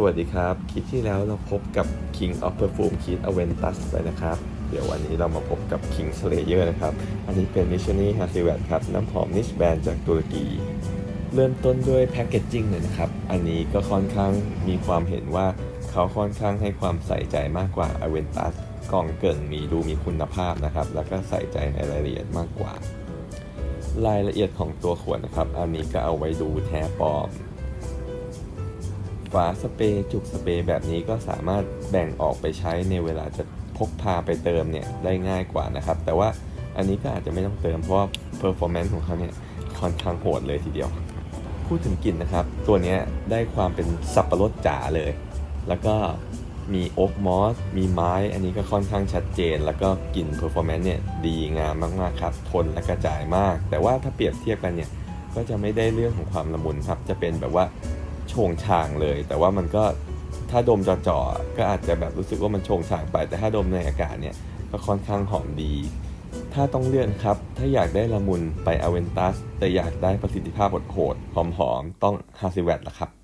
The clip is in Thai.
สวัสดีครับคลิปที่แล้วเราพบกับ King of Perfume Kit Aventus ไปนะครับ เดี๋ยววันนี้เรามาพบกับ King Slayer นะครับ อันนี้เป็น Mission h a s i w a t ครับ น้ำหอม Niche Brand จากตุรกี เริ่มต้นด้วยแพ c เกจจิ้งเลยนะครับ อันนี้ก็ค่อนข้างมีความเห็นว่าเขาค่อนข้างให้ความใส่ใจมากกว่า Aventus กล่องเกิ่งมีดูมีคุณภาพนะครับ แล้วก็ใส่ใจในรายละเอียดมากกว่า รายละเอียดของตัวขวดนะครับ อันนี้ก็เอาไว้ดูแท้ปลอม ฝาสเปรย์จุกสเปรย์แบบนี้ก็สามารถแบ่งออกไปใช้ในเวลาจะพกพาไปเติมเนี่ยได้ง่ายกว่านะครับ แต่ว่าอันนี้ก็อาจจะไม่ต้องเติมเพราะว่า performance ของเขาเนี่ยค่อนข้างโหดเลยทีเดียว พูดถึงกลิ่นนะครับ ตัวนี้ได้ความเป็นสับปะรดจ๋าเลย แล้วก็มีโอ๊กมอส มีไม้ อันนี้ก็ค่อนข้างชัดเจน แล้วก็กลิ่น performance เนี่ยดีงามมากๆครับ ทนและกระจายมาก แต่ว่าถ้าเปรียบเทียบกันเนี่ย ก็จะไม่ได้เรื่องของความละมุนครับ จะเป็นแบบว่า งชางเลย แต่ว่ามันก็ถ้าดมจ่อๆก็อาจจะแบบรู้สึกว่ามันโฉงชางไป แต่ถ้าดมในอากาศเนี่ยก็ค่อนข้างหอมดี ถ้าต้องเลือกครับ ถ้าอยากได้ละมุนไปอเวนตัสแต่อยากได้ประสิทธิภาพโหดหอมๆต้องฮาซิเวตละครับ